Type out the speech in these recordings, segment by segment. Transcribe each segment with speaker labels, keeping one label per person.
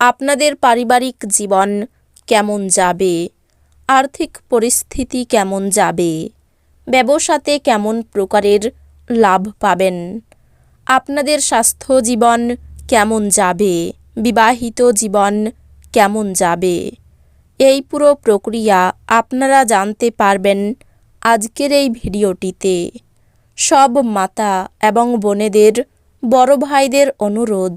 Speaker 1: আপনাদের পারিবারিক জীবন কেমন যাবে? আর্থিক পরিস্থিতি কেমন যাবে? ব্যবসাতে কেমন প্রকারের লাভ পাবেন? আপনাদের স্বাস্থ্য জীবন কেমন যাবে? বিবাহিত জীবন কেমন যাবে? এই পুরো প্রক্রিয়া আপনারা জানতে পারবেন আজকের এই ভিডিওটিতে। সব মাতা এবং বোনেদের, বড় ভাইদের অনুরোধ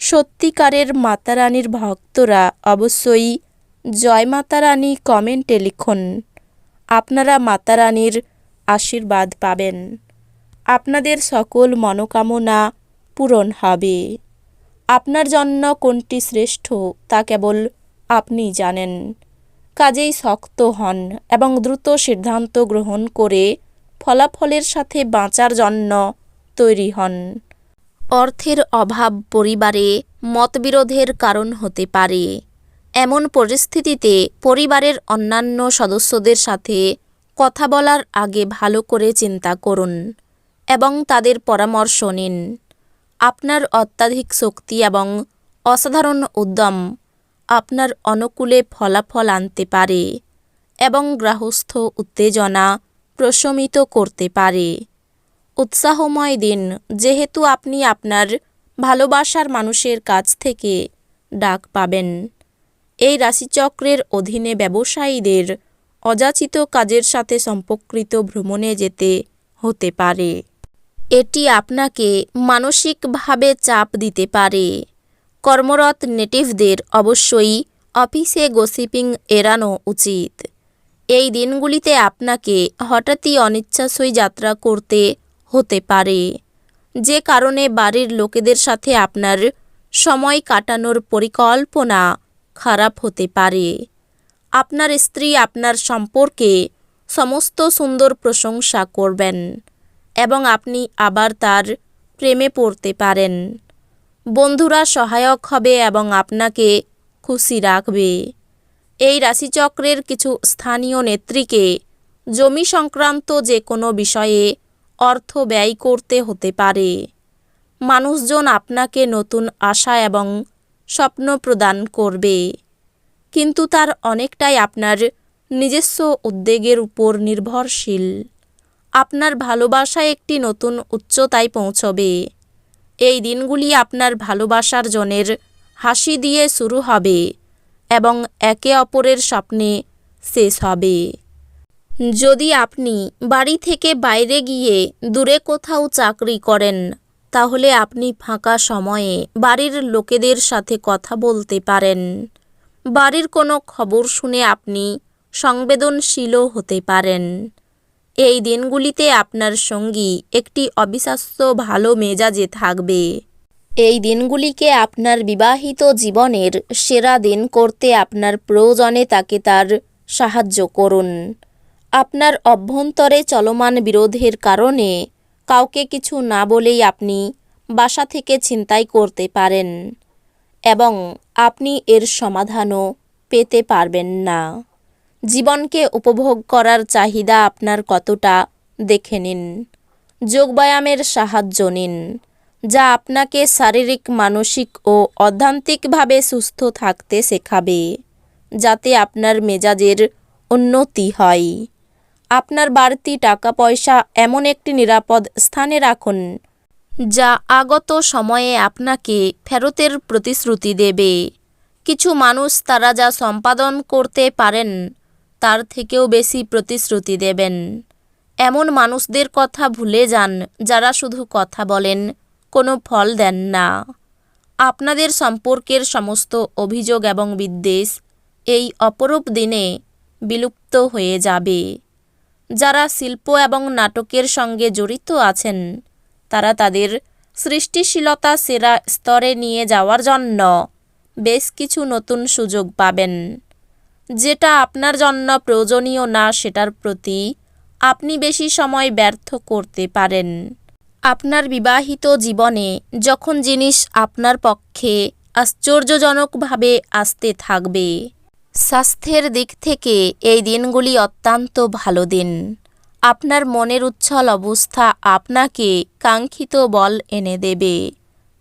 Speaker 1: সত্যিকারের মাতারানীর ভক্তরা অবশ্যই জয় মাতারানী কমেন্টে লিখুন। আপনারা মাতারানীর আশীর্বাদ পাবেন। আপনাদের সকল মনোকামনা পূরণ হবে। আপনার জন্য কোনটি শ্রেষ্ঠ তা কেবল আপনি জানেন। কাজেই শক্ত হন এবং দ্রুত সিদ্ধান্ত গ্রহণ করে ফলাফলের সাথে বাঁচার জন্য তৈরি হন। অর্থের অভাব পরিবারে মতবিরোধের কারণ হতে পারে। এমন পরিস্থিতিতে পরিবারের অন্যান্য সদস্যদের সাথে কথা বলার আগে ভালো করে চিন্তা করুন এবং তাদের পরামর্শ নিন। আপনার অত্যাধিক শক্তি এবং অসাধারণ উদ্যম আপনার অনুকূলে ফলাফল আনতে পারে এবং গ্রাহস্থ উত্তেজনা প্রশমিত করতে পারে। উৎসাহময় দিন, যেহেতু আপনি আপনার ভালোবাসার মানুষের কাছ থেকে ডাক পাবেন। এই রাশিচক্রের অধীনে ব্যবসায়ীদের অযাচিত কাজের সাথে সম্পর্কিত ভ্রমণে যেতে হতে পারে। এটি আপনাকে মানসিকভাবে চাপ দিতে পারে। কর্মরত নেটিভদের অবশ্যই অফিসে গসিপিং এড়ানো উচিত। এই দিনগুলিতে আপনাকে হঠাৎই অনিচ্ছাসই যাত্রা করতে হতে পারে। যে কারণে বাড়ির লোকেদের সাথে আপনার সময় কাটানোর পরিকল্পনা খারাপ হতে পারে। আপনার স্ত্রী আপনার সম্পর্কে সমস্ত সুন্দর প্রশংসা করবেন এবং আপনি আবার তার প্রেমে পড়তে পারেন। বন্ধুরা সহায়ক হবে এবং আপনাকে খুশি রাখবে। এই রাশিচক্রের কিছু স্থানীয় নেত্রীকে জমি সংক্রান্ত যে কোনো বিষয়ে অর্থ ব্যয় করতে হতে পারে। মানুষজন আপনাকে নতুন আশা এবং স্বপ্ন প্রদান করবে। কিন্তু তার অনেকটাই আপনার নিজস্ব উদ্বেগের উপর নির্ভরশীল। আপনার ভালোবাসা একটি নতুন উচ্চতায় পৌঁছবে। এই দিনগুলি আপনার ভালোবাসার জনের হাসি দিয়ে শুরু হবে এবং একে অপরের স্বপ্নে শেষ হবে। যদি আপনি বাড়ি থেকে বাইরে গিয়ে দূরে কোথাও চাকরি করেন, তাহলে আপনি ফাঁকা সময়ে বাড়ির লোকেদের সাথে কথা বলতে পারেন। বাড়ির কোনো খবর শুনে আপনি সংবেদনশীলও হতে পারেন। এই দিনগুলিতে আপনার সঙ্গী একটি অবিশ্বাস্য ভালো মেজাজে থাকবে। এই দিনগুলিকে আপনার বিবাহিত জীবনের সেরা দিন করতে আপনার প্রয়োজনে তাকে তার সাহায্য করুন। আপনার অভ্যন্তরে চলমান বিরোধের কারণে কাউকে কিছু না বলেই আপনি বাসা থেকে ছিনতাই করতে পারেন এবং আপনি এর সমাধানও পেতে পারবেন না। জীবনকে উপভোগ করার চাহিদা আপনার কতটা দেখে নিন। যোগব্যায়ামের সাহায্য নিন, যা আপনাকে শারীরিক, মানসিক ও অধ্যান্তিকভাবে সুস্থ থাকতে শেখাবে, যাতে আপনার মেজাজের উন্নতি হয়। আপনার বাড়তি টাকা পয়সা এমন একটি নিরাপদ স্থানে রাখুন, যা আগত সময়ে আপনাকে ফেরতের প্রতিশ্রুতি দেবে। কিছু মানুষ তারা যা সম্পাদন করতে পারেন, তার থেকেও বেশি প্রতিশ্রুতি দেবেন। এমন মানুষদের কথা ভুলে যান, যারা শুধু কথা বলেন, কোনো ফল দেন না। আপনাদের সম্পর্কের সমস্ত অভিযোগ এবং বিদ্বেষ এই অপরূপ দিনে বিলুপ্ত হয়ে যাবে। যারা শিল্প এবং নাটকের সঙ্গে জড়িত আছেন, তারা তাদের সৃষ্টিশীলতা সেরা স্তরে নিয়ে যাওয়ার জন্য বেশ কিছু নতুন সুযোগ পাবেন। যেটা আপনার জন্য প্রয়োজনীয় না, সেটার প্রতি আপনি বেশি সময় ব্যর্থ করতে পারেন। আপনার বিবাহিত জীবনে যখন জিনিস আপনার পক্ষে আশ্চর্যজনকভাবে আসতে থাকবে স্বাস্থ্যের দিক থেকে এই দিনগুলি অত্যন্ত ভালো দিন। আপনার মনের উচ্ছল অবস্থা আপনাকে কাঙ্ক্ষিত বল এনে দেবে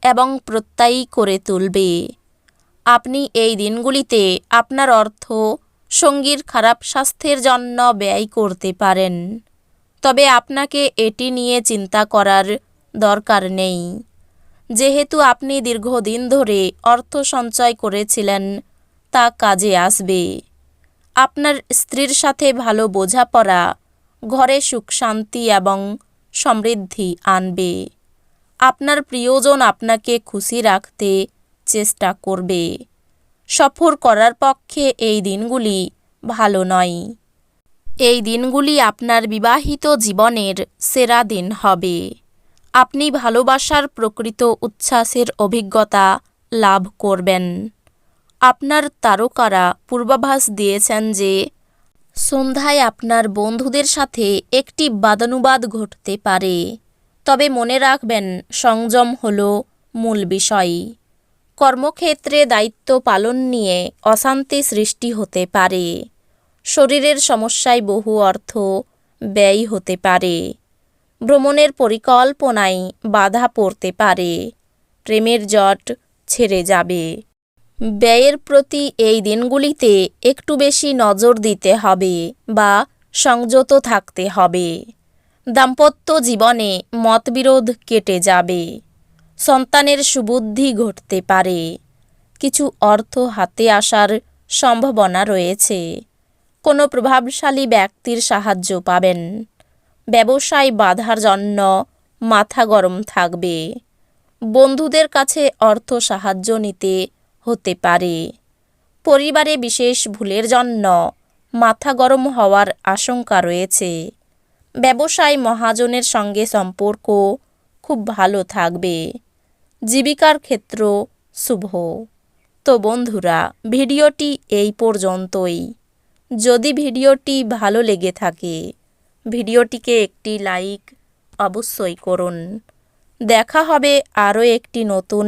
Speaker 1: এবং প্রত্যয়ী করে তুলবে। আপনি এই দিনগুলিতে আপনার অর্থ, সঙ্গীর খারাপ স্বাস্থ্যের জন্য ব্যয় করতে পারেন। তবে আপনাকে এটি নিয়ে চিন্তা করার দরকার নেই। যেহেতু আপনি দীর্ঘদিন ধরে অর্থ সঞ্চয় করেছিলেন তা কাজে আসবে। আপনার স্ত্রীর সাথে ভালো বোঝাপড়া, ঘরে সুখ, শান্তি এবং সমৃদ্ধি আনবে। আপনার প্রিয়জন আপনাকে খুশি রাখতে চেষ্টা করবে। সফর করার পক্ষে এই দিনগুলি ভালো নয়। এই দিনগুলি আপনার বিবাহিত জীবনের সেরা দিন হবে। আপনি ভালোবাসার প্রকৃত উচ্ছ্বাসের অভিজ্ঞতা লাভ করবেন। আপনার তারকারা পূর্বাভাস দিয়েছেন যে, সন্ধ্যায় আপনার বন্ধুদের সাথে একটি বাদানুবাদ ঘটতে পারে। তবে মনে রাখবেন, সংযম হল মূল বিষয়। কর্মক্ষেত্রে দায়িত্ব পালন নিয়ে অশান্তি সৃষ্টি হতে পারে। শরীরের সমস্যায় বহু অর্থ ব্যয় হতে পারে। ভ্রমণের পরিকল্পনায় বাধা পড়তে পারে। প্রেমের জট ছেড়ে যাবে। ব্যয়ের প্রতি এই দিনগুলিতে একটু বেশি নজর দিতে হবে বা সংযত থাকতে হবে। দাম্পত্য জীবনে মতবিরোধ কেটে যাবে। সন্তানের সুবুদ্ধি ঘটতে পারে। কিছু অর্থ হাতে আসার সম্ভাবনা রয়েছে। কোনো প্রভাবশালী ব্যক্তির সাহায্য পাবেন। ব্যবসায় বাধার জন্য মাথা গরম থাকবে। বন্ধুদের কাছে অর্থ সাহায্য নিতে হতে পারে। পরিবারে বিশেষ ভুলের জন্য মাথা গরম হওয়ার আশঙ্কা রয়েছে। ব্যবসায় মহাজনের সঙ্গে সম্পর্ক খুব ভালো থাকবে। জীবিকার ক্ষেত্র শুভ। তো বন্ধুরা, ভিডিওটি এই পর্যন্তই। যদি ভিডিওটি ভালো লেগে থাকে, ভিডিওটিকে একটি লাইক অবশ্যই করুন। দেখা হবে আরও একটি নতুন